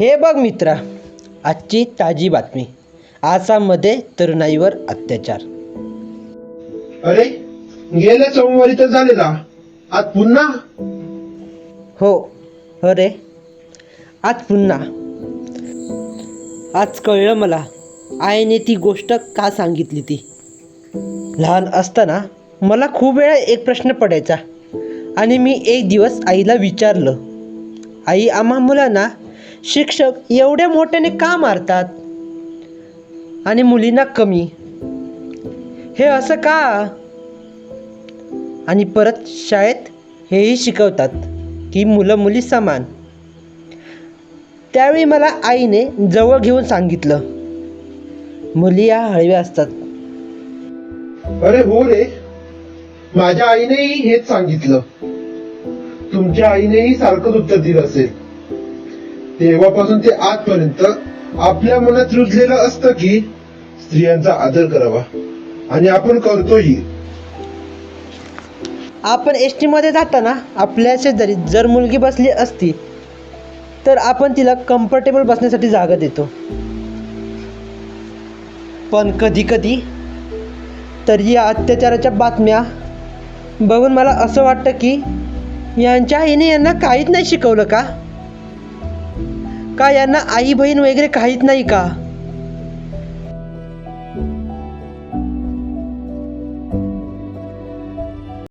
हे बघ मित्रा आजची ताजी बातमी. आसाममध्ये तरुणाईवर अत्याचार. अरे गेल्या सोमवारी तर झालेला. आज पुन्हा? हो अरे आज पुन्हा. आज कळलं मला आईने ती गोष्ट का सांगितली ती? लहान असताना मला खूप वेळा एक प्रश्न पडायचा आणि मी एक दिवस आईला विचारलं आई आम्हा मुलांना शिक्षक एवढ्या मोठ्याने का मारतात? आणि मुलींना कमी. हे असं का? आणि परत शाळेत हेही शिकवतात की मुलं मुली समान. त्यावेळी मला आईने जवळ घेऊन सांगितलं मुली या हळव्या असतात. अरे हो रे. माझ्या आईनेही हेच सांगितलं. तुमच्या आईनेही सारखंच उत्तर दिलं असेल. तेव्हापासून ते आजपर्यंत आपल्या मनात रुजलेलं असतं की स्त्रियांचा आदर करावा. आणि आपण करतोही. आपण एस टीमध्ये जाताना आपल्या शेजारी जर मुलगी बसली असती तर आपण तिला कम्फर्टेबल बसण्यासाठी जागा देतो. पण कधी कधी तर या अत्याचाराच्या बातम्या बघून मला असं वाटतं की यांच्या आईने यांना काहीच नाही शिकवलं का? का यांना आई बहीण वगैरे काहीच नाही का?